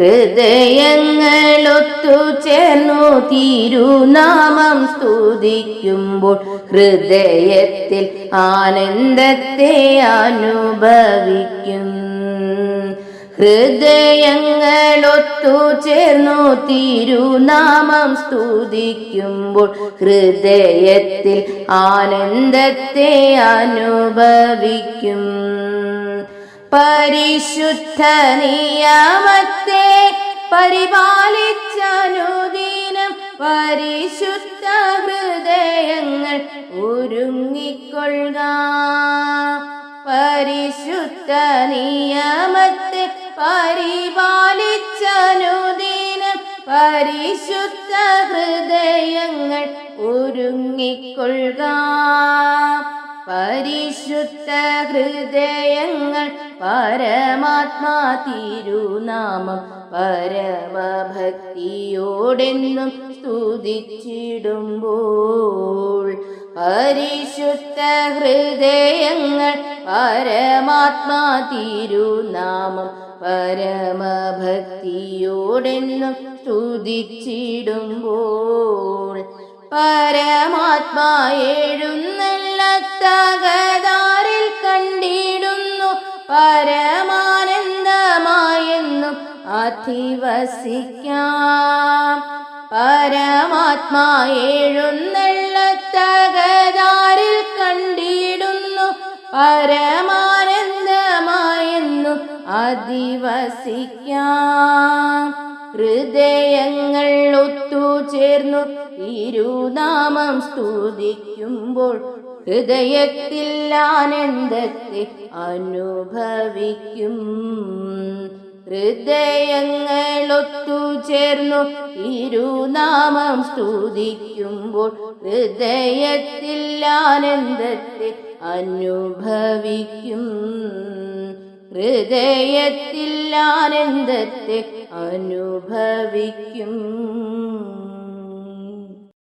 ഹൃദയങ്ങളൊത്തു ചേർന്നു തിരുനാമം സ്തുതിക്കുമ്പോൾ ഹൃദയത്തിൽ ആനന്ദത്തെ അനുഭവിക്കും ഹൃദയങ്ങളൊത്തു ചേർന്നു തിരുനാമം സ്തുതിക്കുമ്പോൾ ഹൃദയത്തിൽ ആനന്ദത്തെ അനുഭവിക്കും പരിശുദ്ധ നിയമത്തെ പരിപാലിച്ചനുദീനം പരിശുദ്ധ ഹൃദയങ്ങൾ ഒരുങ്ങിക്കൊള്ളുക. പരിശുദ്ധ നിയമത്തെ പരിപാലിച്ചനുദീനം പരിശുദ്ധ ഹൃദയങ്ങൾ ഒരുങ്ങിക്കൊള്ളുക. പരിശുദ്ധ ഹൃദയങ്ങൾ പരമാത്മാ തിരുനാമം പരമഭക്തിയോടെന്നും സ്തുതിച്ചിടുമ്പോൾ പരിശുദ്ധ ഹൃദയങ്ങൾ പരമാത്മാ തിരുനാമം പരമഭക്തിയോടെന്നും സ്തുതിച്ചിടുമ്പോൾ പരമാത്മാ എഴുന്നള്ളത്തകതാരിൽ പരമാനന്ദമായെന്നും അധിവസിക്കാം. പരമാത്മാ എഴുന്നള്ളത്തകതാരിൽ കണ്ടിടുന്നു. പരമാനന്ദമായെന്നും അധിവസിക്കാം. ഹൃദയങ്ങൾ ഒത്തുചേർന്നു. തിരുനാമം സ്തുതിക്കുമ്പോൾ ഹൃദയത്തിൽ ആനന്ദത്തെ അനുഭവിക്കും. ഹൃദയങ്ങൾ ഒത്തുചേർന്നു ഇരുനാമം സ്തുതിക്കുമ്പോൾ ഹൃദയത്തിൽ ആനന്ദത്തെ അനുഭവിക്കും. ഹൃദയത്തിൽ ആനന്ദത്തെ അനുഭവിക്കും.